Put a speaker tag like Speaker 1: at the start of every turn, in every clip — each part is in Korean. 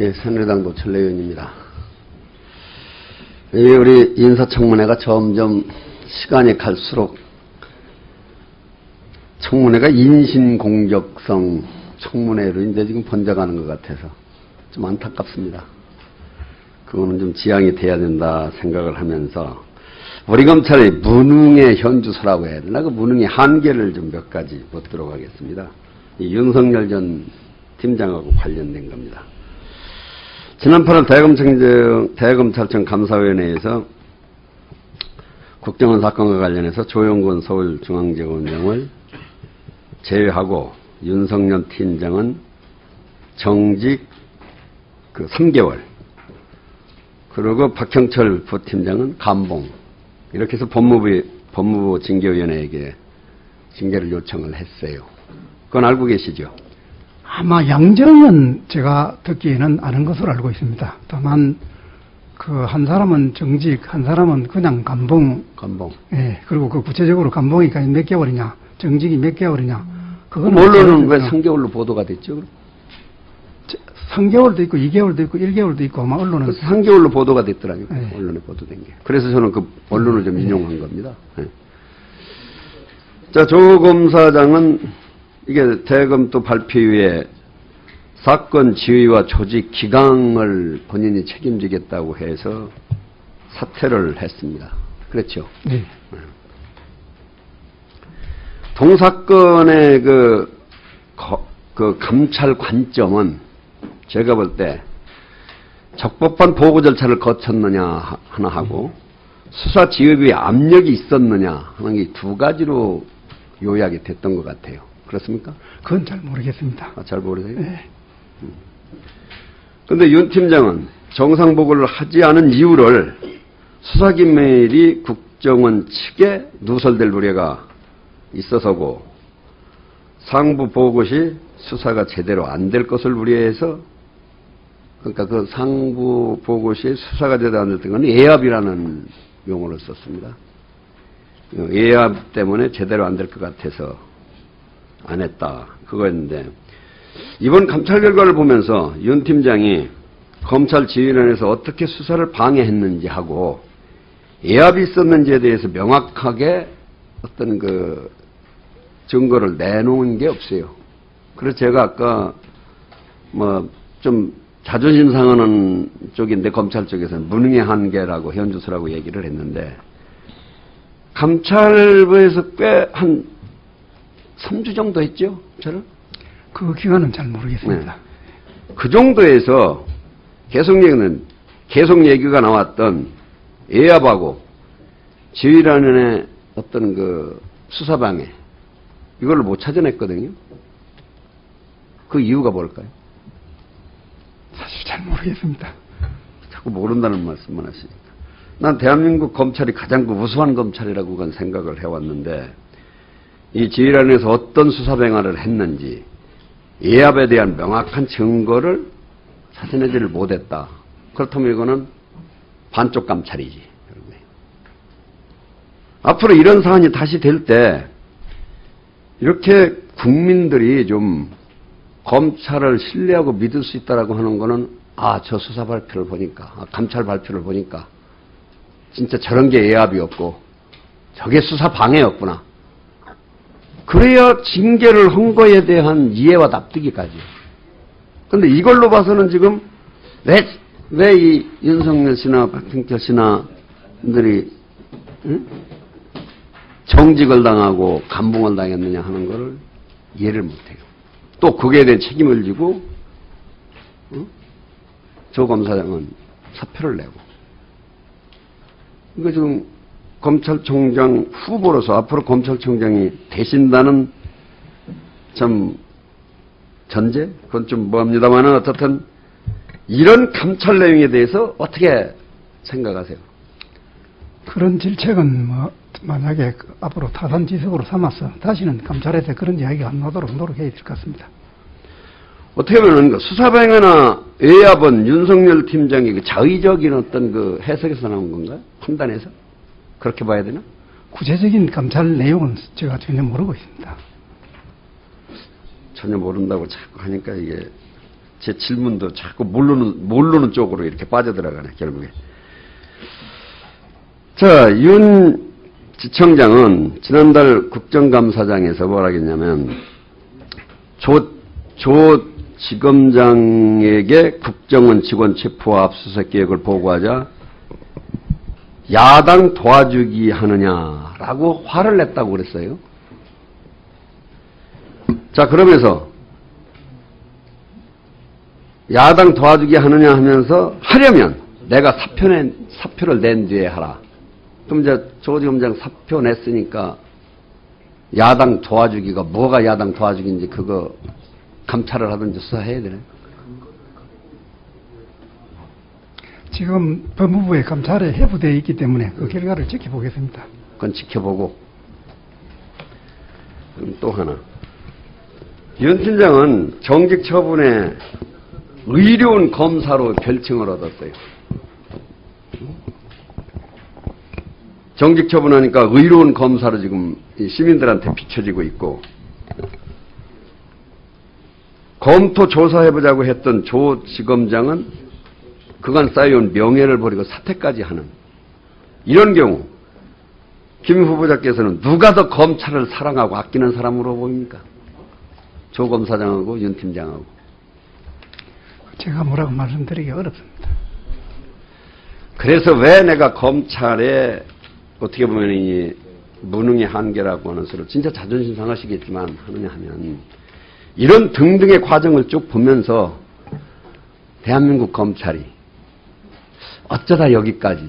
Speaker 1: 예, 새누리당 노철래 의원입니다. 이 우리 인사청문회가 점점 시간이 갈수록 청문회가 인신공격성 청문회로 이제 지금 번져가는 것 같아서 좀 안타깝습니다. 그거는 좀 지양이 돼야 된다 생각을 하면서 우리 검찰이 무능의 현주소라고 해야 되나 그 무능의 한계를 좀 몇 가지 묻도록 하겠습니다. 이 윤석열 전 팀장하고 관련된 겁니다. 지난 8월 대검찰청, 대검찰청 감사위원회에서 국정원 사건과 관련해서 조영건 서울중앙지검장을 제외하고 윤석열 팀장은 정직 그 3개월 그리고 박형철 부팀장은 감봉 이렇게 해서 법무부 법무부 징계위원회에게 징계를 요청을 했어요. 그건 알고 계시죠?
Speaker 2: 아마 양정은 제가 듣기에는 아는 것으로 알고 있습니다. 다만 그 한 사람은 정직, 한 사람은 그냥 감봉,
Speaker 1: 감봉.
Speaker 2: 예, 그리고 그 구체적으로 감봉이 몇 개월이냐, 정직이 몇 개월이냐, 그건
Speaker 1: 언론은 왜 3개월로 보도가 됐죠? 그럼?
Speaker 2: 3개월도 있고 2개월도 있고 1개월도 있고 아마 언론은
Speaker 1: 그래서 3개월로 보도가 됐더라고요.
Speaker 2: 네.
Speaker 1: 언론에 보도된 게. 그래서 저는 그 언론을 좀 인용한 겁니다. 네. 자, 조 검사장은 이게 대검 또 발표 이후에 사건 지휘와 조직 기강을 본인이 책임지겠다고 해서 사퇴를 했습니다. 그렇죠.
Speaker 2: 네.
Speaker 1: 동사건의 그, 거- 그 감찰 관점은 제가 볼 때 적법한 보고 절차를 거쳤느냐 하- 하나 하고 수사 지휘부의 압력이 있었느냐 하는 게 두 가지로 요약이 됐던 것 같아요. 그렇습니까?
Speaker 2: 그건 잘 모르겠습니다.
Speaker 1: 아, 잘 모르세요?
Speaker 2: 네.
Speaker 1: 근데 윤 팀장은 정상보고를 하지 않은 이유를 수사기밀이 국정원 측에 누설될 우려가 있어서고 상부 보고 시 수사가 제대로 안 될 것을 우려해서 그러니까 그 상부 보고 시 수사가 제대로 안될 때는 예압이라는 용어를 썼습니다. 어, 예압 때문에 제대로 안 될 것 같아서 안 했다. 그거였는데 이번 감찰 결과를 보면서 윤 팀장이 검찰 지휘원에서 어떻게 수사를 방해했는지 하고 예압이 있었는지에 대해서 명확하게 어떤 그 증거를 내놓은 게 없어요. 그래서 제가 아까 뭐 좀 자존심 상하는 쪽인데 검찰 쪽에서는 무능의 한계라고 현주소라고 얘기를 했는데 감찰부에서 꽤 한 3주 정도 했죠? 저는?
Speaker 2: 그 기간은 잘 모르겠습니다.
Speaker 1: 그 정도에서 계속 얘기는 계속 얘기가 나왔던 예압하고 지휘라는의 어떤 그 수사방해 이걸로 못 찾아냈거든요. 그 이유가 뭘까요?
Speaker 2: 사실 잘 모르겠습니다.
Speaker 1: 자꾸 모른다는 말씀만 하시니까. 난 대한민국 검찰이 가장 그 우수한 검찰이라고 생각을 해왔는데 이 지휘란에서 어떤 수사방해를 했는지 예압에 대한 명확한 증거를 찾아내지를 못했다. 그렇다면 이거는 반쪽 감찰이지. 앞으로 이런 사안이 다시 될 때 이렇게 국민들이 좀 검찰을 신뢰하고 믿을 수 있다라고 하는 거는 아, 저 수사 발표를 보니까, 아, 감찰 발표를 보니까 진짜 저런 게 예압이 없고 저게 수사 방해였구나. 그래야 징계를 한 거에 대한 이해와 납득이 가죠. 근데 이걸로 봐서는 지금 왜, 왜 이 윤석열 씨나 박형철 씨나 들이 응? 정직을 당하고 감봉을 당했느냐 하는 거를 이해를 못해요. 또 그에 대해 책임을 지고 응? 조 검사장은 사표를 내고 이거 지금 검찰총장 후보로서 앞으로 검찰총장이 되신다는 참 전제? 그건 좀 뭐합니다만은 어떻든 이런 감찰 내용에 대해서 어떻게 생각하세요?
Speaker 2: 그런 질책은 뭐 만약에 그 앞으로 타산 지석으로 삼아서 다시는 감찰에서 그런 이야기가 안 나도록 노력해야 될 것 같습니다.
Speaker 1: 어떻게 보면 그 수사방해나 외압은 윤석열 팀장의 그 자의적인 어떤 그 해석에서 나온 건가요? 판단에서? 그렇게 봐야 되나?
Speaker 2: 구체적인 감찰 내용은 제가 전혀 모르고 있습니다.
Speaker 1: 전혀 모른다고 자꾸 하니까 이게 제 질문도 자꾸 모르는, 모르는 쪽으로 이렇게 빠져들어가네, 결국에. 자, 윤 지청장은 지난달 국정감사장에서 뭐라 했냐면, 조, 조 지검장에게 국정원 직원 체포와 압수수색 계획을 보고하자 야당 도와주기 하느냐라고 화를 냈다고 그랬어요. 자, 그러면서 야당 도와주기 하느냐 하면서 하려면 내가 사표 낸, 사표를 낸 뒤에 하라. 그럼 이제 조지검장 사표 냈으니까 야당 도와주기가 뭐가 야당 도와주기인지 그거 감찰을 하든지 수사해야 되네.
Speaker 2: 지금 법무부의 감찰에 해부되어 있기 때문에 그 결과를 지켜보겠습니다.
Speaker 1: 그건 지켜보고. 또 하나. 윤 팀장은 정직 처분에 의료원 검사로 별칭을 얻었어요. 정직 처분하니까 의료원 검사로 지금 이 시민들한테 비춰지고 있고 검토 조사해보자고 했던 조 지검장은 그간 쌓여온 명예를 버리고 사퇴까지 하는 이런 경우 김 후보자께서는 누가 더 검찰을 사랑하고 아끼는 사람으로 보입니까? 조 검사장하고 윤 팀장하고
Speaker 2: 제가 뭐라고 말씀드리기 어렵습니다.
Speaker 1: 그래서 왜 내가 검찰에 어떻게 보면 이 무능의 한계라고 하는 소리를 진짜 자존심 상하시겠지만 하느냐 하면 이런 등등의 과정을 쭉 보면서 대한민국 검찰이 어쩌다 여기까지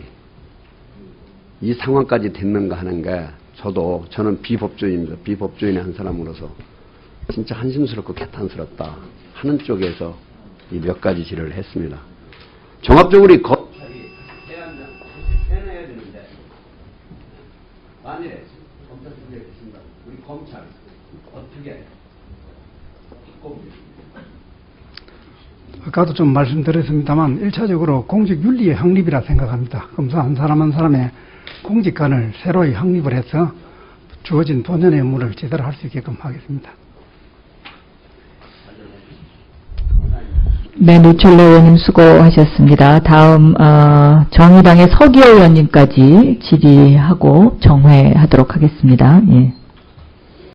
Speaker 1: 이 상황까지 됐는가 하는 게 저도 저는 비법조인입니다. 비법조인의 한 사람으로서 진짜 한심스럽고 개탄스럽다 하는 쪽에서 이 몇 가지 질의를 했습니다. 종합적으로 이 검찰이 해내야 되는데 만일에 검찰 수사에 계신다. 우리 검찰 어떻게
Speaker 2: 아까도 좀 말씀드렸습니다만 일차적으로 공직윤리의 확립이라 생각합니다. 검사 한 사람 한 사람의 공직관을 새로이 확립을 해서 주어진 본연의 업무를 제대로 할 수 있게끔 하겠습니다.
Speaker 3: 네, 노철래 의원님 수고하셨습니다. 다음 어, 정의당의 서기호 의원님까지 질의하고 정회하도록 하겠습니다. 예.